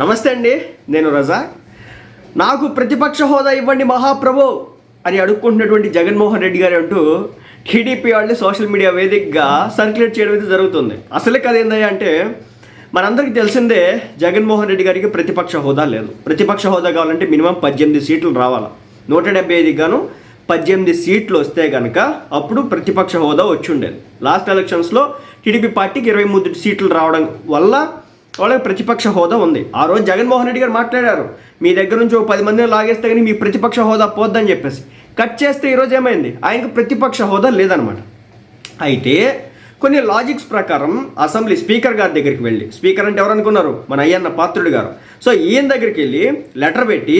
నమస్తే అండి నేను రజా. నాకు ప్రతిపక్ష హోదా ఇవ్వండి మహాప్రభు అని అడుక్కుంటున్నటువంటి జగన్మోహన్ రెడ్డి గారు అంటూ టీడీపీ వాళ్ళని సోషల్ మీడియా వేదికగా సర్క్యులేట్ చేయడం అయితే జరుగుతుంది. అసలే కథ ఏందయ్యా అంటే మనందరికీ తెలిసిందే జగన్మోహన్ రెడ్డి గారికి ప్రతిపక్ష హోదా లేదు. ప్రతిపక్ష హోదా కావాలంటే మినిమం పద్దెనిమిది సీట్లు రావాలి. నూట డెబ్బై ఐదుకి గాను పద్దెనిమిది సీట్లు వస్తే కనుక అప్పుడు ప్రతిపక్ష హోదా వచ్చి ఉండేది. లాస్ట్ ఎలక్షన్స్లో టీడీపీ పార్టీకి ఇరవై మూడు సీట్లు రావడం వల్ల వాళ్ళకి ప్రతిపక్ష హోదా ఉంది. ఆ రోజు జగన్మోహన్ రెడ్డి గారు మాట్లాడారు. మీ దగ్గర నుంచి ఓ పది మందిని లాగేస్తే కానీ మీ ప్రతిపక్ష హోదా పోద్దని చెప్పేసి. కట్ చేస్తే ఈరోజు ఏమైంది? ఆయనకు ప్రతిపక్ష హోదా లేదనమాట అయితే కొన్ని లాజిక్స్ ప్రకారం అసెంబ్లీ స్పీకర్ గారి దగ్గరికి వెళ్ళి స్పీకర్ అంటే ఎవరు అనుకున్నారు? మన అయ్యన్న పాత్రుడు గారు. సో ఈయన దగ్గరికి వెళ్ళి లెటర్ పెట్టి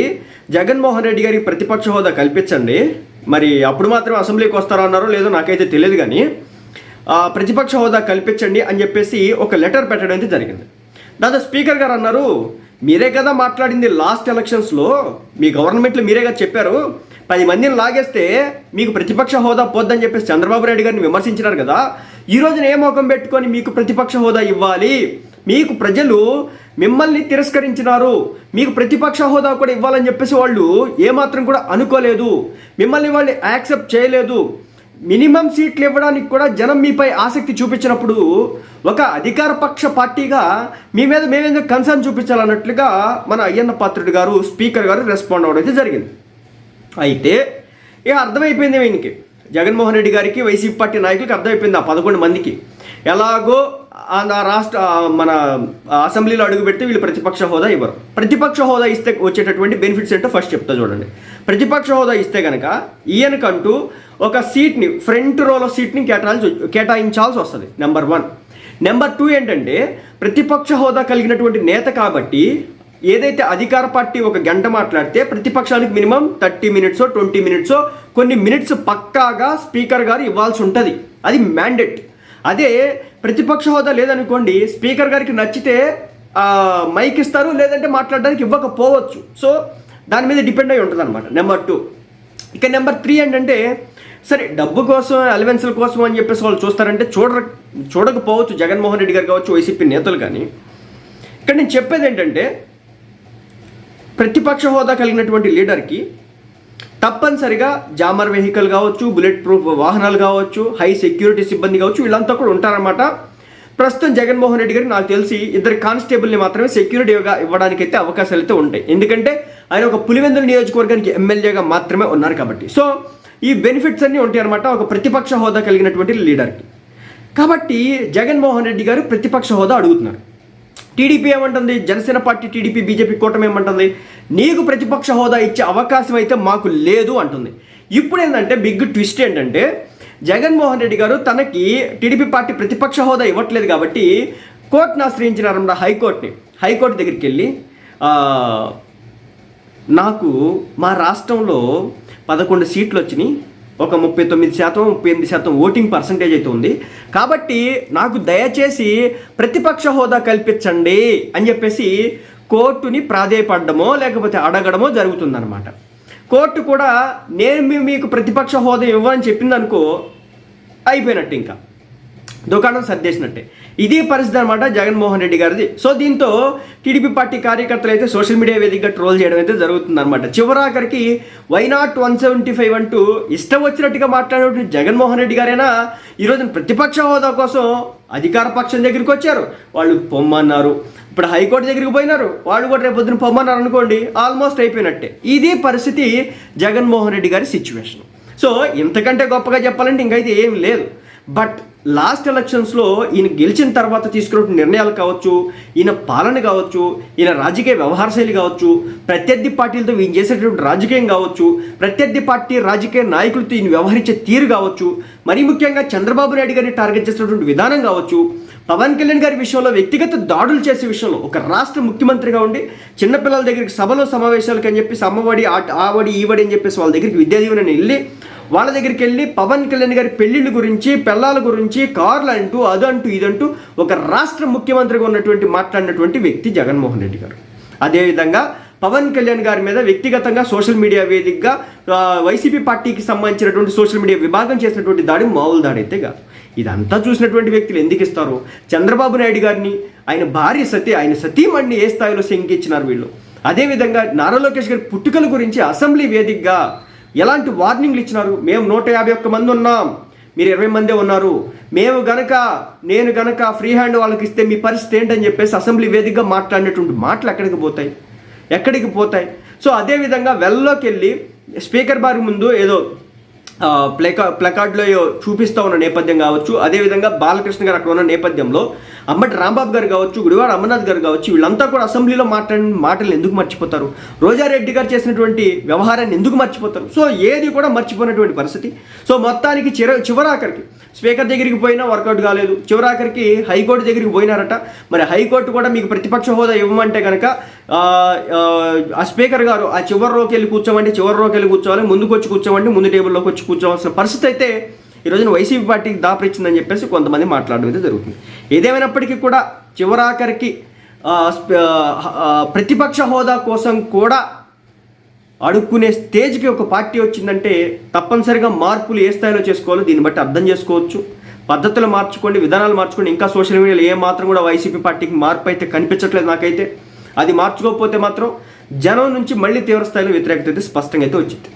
జగన్మోహన్ రెడ్డి గారికి ప్రతిపక్ష హోదా కల్పించండి. మరి అప్పుడు మాత్రం అసెంబ్లీకి వస్తారో అన్నారో లేదో నాకైతే తెలియదు కానీ ప్రతిపక్ష హోదా కల్పించండి అని చెప్పేసి ఒక లెటర్ పెట్టడం అయితే జరిగింది. దాంతో స్పీకర్ గారు అన్నారు మీరే కదా మాట్లాడింది లాస్ట్ ఎలక్షన్స్లో మీ గవర్నమెంట్లో మీరే కదా చెప్పారు పది మందిని లాగేస్తే మీకు ప్రతిపక్ష హోదా పోద్దని చెప్పేసి చంద్రబాబు నాయుడు గారిని విమర్శించినారు కదా ఈ రోజున ఏ ముఖం పెట్టుకొని మీకు ప్రతిపక్ష హోదా ఇవ్వాలి? మీకు ప్రజలు మిమ్మల్ని తిరస్కరించినారు మీకు ప్రతిపక్ష హోదా కూడా ఇవ్వాలని చెప్పేసి వాళ్ళు ఏమాత్రం కూడా అనుకోలేదు మిమ్మల్ని వాళ్ళు యాక్సెప్ట్ చేయలేదు మినిమం సీట్లు ఇవ్వడానికి కూడా జనం మీపై ఆసక్తి చూపించినప్పుడు ఒక అధికార పక్ష పార్టీగా మీ మీద మేమేందుకు కన్సర్న్ చూపించాలన్నట్లుగా మన అయ్యన్న పాత్రుడు గారు స్పీకర్ గారు రెస్పాండ్ అవ్వడం అయితే జరిగింది. అయితే ఇక అర్థమైపోయింది ఈయనకి. జగన్మోహన్ రెడ్డి గారికి వైసీపీ పార్టీ నాయకులకి అర్థమైపోయింది ఆ పదకొండు మందికి. ఎలాగో రాష్ట్ర మన అసెంబ్లీలో అడుగుపెడితే వీళ్ళు ప్రతిపక్ష హోదా ఇవ్వరు. ప్రతిపక్ష హోదా ఇస్తే వచ్చేటటువంటి బెనిఫిట్స్ ఏంటో ఫస్ట్ చెప్తా చూడండి. ప్రతిపక్ష హోదా ఇస్తే కనుక ఈయనకంటూ ఒక సీట్ని ఫ్రంట్ రోలో సీట్ని కేటాయించి కేటాయించాల్సి వస్తుంది నెంబర్ వన్. నెంబర్ టూ ఏంటంటే ప్రతిపక్ష హోదా కలిగినటువంటి నేత కాబట్టి ఏదైతే అధికార పార్టీ ఒక గంట మాట్లాడితే ప్రతిపక్షానికి మినిమం థర్టీ మినిట్సో ట్వంటీ మినిట్స్ కొన్ని మినిట్స్ పక్కాగా స్పీకర్ గారు ఇవ్వాల్సి ఉంటుంది. అది మ్యాండేట్. అదే ప్రతిపక్ష హోదా లేదనుకోండి స్పీకర్ గారికి నచ్చితే మైక్ ఇస్తారు లేదంటే మాట్లాడడానికి ఇవ్వకపోవచ్చు. సో దాని మీద డిపెండ్ అయి ఉంటుంది అనమాట నెంబర్ టూ ఇక నెంబర్ త్రీ ఏంటంటే సరే డబ్బు కోసం అలవెన్స్ల కోసం అని చెప్పేసి వాళ్ళు చూస్తారంటే చూడ చూడకపోవచ్చు. జగన్మోహన్ రెడ్డి గారు కావచ్చు వైసీపీ నేతలు కానీ. ఇక్కడ నేను చెప్పేది ఏంటంటే ప్రతిపక్ష హోదా కలిగినటువంటి లీడర్కి తప్పనిసరిగా జామర్ వెహికల్ కావచ్చు బుల్లెట్ ప్రూఫ్ వాహనాలు కావచ్చు హై సెక్యూరిటీ సిబ్బంది కావచ్చు వీళ్ళంతా కూడా ఉంటారన్నమాట. ప్రస్తుతం జగన్మోహన్ రెడ్డి గారికి నాకు తెలిసి ఇద్దరు కానిస్టేబుల్ని మాత్రమే సెక్యూరిటీగా ఇవ్వడానికి అయితే అవకాశాలు అయితే ఉంటాయి. ఎందుకంటే ఆయన ఒక పులివెందుల నియోజకవర్గానికి ఎమ్మెల్యేగా మాత్రమే ఉన్నారు కాబట్టి. సో ఈ బెనిఫిట్స్ అన్నీ ఉంటాయి అనమాట ఒక ప్రతిపక్ష హోదా కలిగినటువంటి లీడర్కి. కాబట్టి జగన్మోహన్ రెడ్డి గారు ప్రతిపక్ష హోదా అడుగుతున్నారు. టీడీపీ ఏమంటుంది? జనసేన పార్టీ టీడీపీ బీజేపీ కూటమి ఏమంటుంది? నీకు ప్రతిపక్ష హోదా ఇచ్చే అవకాశం అయితే మాకు లేదు అంటుంది. ఇప్పుడు ఏంటంటే బిగ్ ట్విస్ట్ ఏంటంటే జగన్మోహన్ రెడ్డి గారు తనకి టీడీపీ పార్టీ ప్రతిపక్ష హోదా ఇవ్వట్లేదు కాబట్టి కోర్టును ఆశ్రయించినారన్నమాట హైకోర్టుని. హైకోర్టు దగ్గరికి వెళ్ళి నాకు మా రాష్ట్రంలో పదకొండు సీట్లు వచ్చినాయి. ఒక ముప్పై తొమ్మిది శాతం ముప్పై ఎనిమిది శాతం ఓటింగ్ పర్సంటేజ్ అయితే ఉంది. కాబట్టి నాకు దయచేసి ప్రతిపక్ష హోదా కల్పించండి అని చెప్పేసి కోర్టుని ప్రాధేయపడడమో లేకపోతే అడగడమో జరుగుతుందన్నమాట. కోర్టు కూడా నేను మీ- మీకు ప్రతిపక్ష హోదా ఇవ్వని చెప్పిందనుకో అయిపోయినట్టు ఇంకా. దుకాణం సర్దేసినట్టే ఇదే పరిస్థితి అనమాట జగన్మోహన్ రెడ్డి గారిది. సో దీంతో టీడీపీ పార్టీ కార్యకర్తలు అయితే సోషల్ మీడియా వేదికగా ట్రోల్ చేయడం అయితే జరుగుతుంది అనమాట చివరాఖరికి why not one seventy five అంటూ ఇష్టం వచ్చినట్టుగా మాట్లాడే జగన్మోహన్ రెడ్డి గారైనా ఈరోజు ప్రతిపక్ష హోదా కోసం అధికార పక్షం దగ్గరికి వచ్చారు. వాళ్ళు పొమ్మన్నారు. ఇప్పుడు హైకోర్టు దగ్గరికి పోయినారు. వాళ్ళు కూడా రేపు పొద్దున పొమ్మన్నారు అనుకోండి ఆల్మోస్ట్ అయిపోయినట్టే. ఇది పరిస్థితి జగన్మోహన్ రెడ్డి గారి సిచ్యువేషన్ సో ఇంతకంటే గొప్పగా చెప్పాలంటే ఇంకైతే ఏం లేదు. బట్ లాస్ట్ ఎలక్షన్స్లో ఈయన గెలిచిన తర్వాత తీసుకున్న నిర్ణయాలు కావచ్చు ఈయన పాలన కావచ్చు ఈయన రాజకీయ వ్యవహార శైలి కావచ్చు ప్రత్యర్థి పార్టీలతో ఈయన చేసేటటువంటి రాజకీయం కావచ్చు ప్రత్యర్థి పార్టీ రాజకీయ నాయకులతో ఈయన వ్యవహరించే తీరు కావచ్చు మరీ ముఖ్యంగా చంద్రబాబు నాయుడు గారిని టార్గెట్ చేసినటువంటి విధానం కావచ్చు పవన్ కళ్యాణ్ గారి విషయంలో వ్యక్తిగత దాడులు చేసే విషయంలో ఒక రాష్ట్ర ముఖ్యమంత్రిగా ఉండి చిన్నపిల్లల దగ్గరికి సభలో సమావేశాలకు అని చెప్పి అమ్మఒడి ఆ- ఆవడి ఈవడి అని చెప్పేసి వాళ్ళ దగ్గరికి విద్యా దీవెనని వెళ్ళి వాళ్ళ దగ్గరికి వెళ్ళి పవన్ కళ్యాణ్ గారి పెళ్ళిళ్ళ గురించి పెళ్ళాల గురించి కార్లు అంటూ అదంటూ ఇదంటూ ఒక రాష్ట్ర ముఖ్యమంత్రిగా ఉన్నటువంటి మాట్లాడినటువంటి వ్యక్తి జగన్మోహన్ రెడ్డి గారు. అదేవిధంగా పవన్ కళ్యాణ్ గారి మీద వ్యక్తిగతంగా సోషల్ మీడియా వేదికగా వైసీపీ పార్టీకి సంబంధించినటువంటి సోషల్ మీడియా విభాగం చేసినటువంటి దాడి మామూలు దాడి అయితే కాదు. ఇదంతా చూసినటువంటి వ్యక్తులు ఎందుకు ఇస్తారు? చంద్రబాబు నాయుడు గారిని ఆయన భార్య సతీ ఆయన సతీమణిని ఏ స్థాయిలో శంకించినారు వీళ్ళు? అదేవిధంగా నారా లోకేష్ గారి పుట్టుకల గురించి అసెంబ్లీ వేదికగా ఎలాంటి వార్నింగ్లు ఇచ్చినారు? మేము నూట యాభై ఒక్క మంది ఉన్నాం. మీరు ఇరవై మందే ఉన్నారు. మేము గనక నేను గనక ఫ్రీ హ్యాండ్ వాళ్ళకి ఇస్తే మీ పరిస్థితి ఏంటని చెప్పేసి అసెంబ్లీ వేదికగా మాట్లాడినటువంటి మాటలు ఎక్కడికి పోతాయి? ఎక్కడికి పోతాయి? సో అదేవిధంగా వెల్లోకి వెళ్ళి స్పీకర్ బారి ముందు ఏదో ప్లెకా ప్లకార్డ్లో చూపిస్తూ ఉన్న నేపథ్యం కావచ్చు అదేవిధంగా బాలకృష్ణ గారు అక్కడ ఉన్న నేపథ్యంలో అంబటి రాంబాబు గారు కావచ్చు గుడివాడ అమర్నాథ్ గారు కావచ్చు వీళ్ళంతా కూడా అసెంబ్లీలో మాట్లాడిన మాటలు ఎందుకు మర్చిపోతారు? రోజారెడ్డి గారు చేసినటువంటి వ్యవహారాన్ని ఎందుకు మర్చిపోతారు? సో ఏది కూడా మర్చిపోయినటువంటి పరిస్థితి. సో మొత్తానికి చిర చివరాఖరికి స్పీకర్ దగ్గరికి పోయినా వర్కౌట్ కాలేదు. చివరాఖరికి హైకోర్టు దగ్గరికి పోయినారట. మరి హైకోర్టు కూడా మీకు ప్రతిపక్ష హోదా ఇవ్వమంటే కనుక ఆ, స్పీకర్ గారు ఆ చివరిలోకి వెళ్ళి కూర్చోమంటే చివరిలోకి వెళ్ళి కూర్చోవాలి ముందుకు వచ్చి కూర్చోమంటే ముందు టేబుల్లోకి వచ్చి కూర్చోవాల్సిన పరిస్థితి అయితే ఈరోజున వైసీపీ పార్టీకి దాపరిచ్చిందని చెప్పేసి కొంతమంది మాట్లాడడం అయితే జరుగుతుంది. ఏదేమైనప్పటికీ కూడా చివరాఖరికి ప్రతిపక్ష హోదా కోసం కూడా అడుక్కునే స్టేజ్కి ఒక పార్టీ వచ్చిందంటే తప్పనిసరిగా మార్పులు ఏ స్థాయిలో చేసుకోవాలో దీన్ని బట్టి అర్థం చేసుకోవచ్చు. పద్ధతులు మార్చుకోండి విధానాలు మార్చుకోండి. ఇంకా సోషల్ మీడియాలో ఏ మాత్రం కూడా వైసీపీ పార్టీకి మార్పు అయితే కనిపించట్లేదు నాకైతే. అది మార్చుకోకపోతే మాత్రం జనం నుంచి మళ్ళీ తీవ్ర స్థాయిలో వ్యతిరేకత అయితే స్పష్టంగా అయితే వచ్చింది.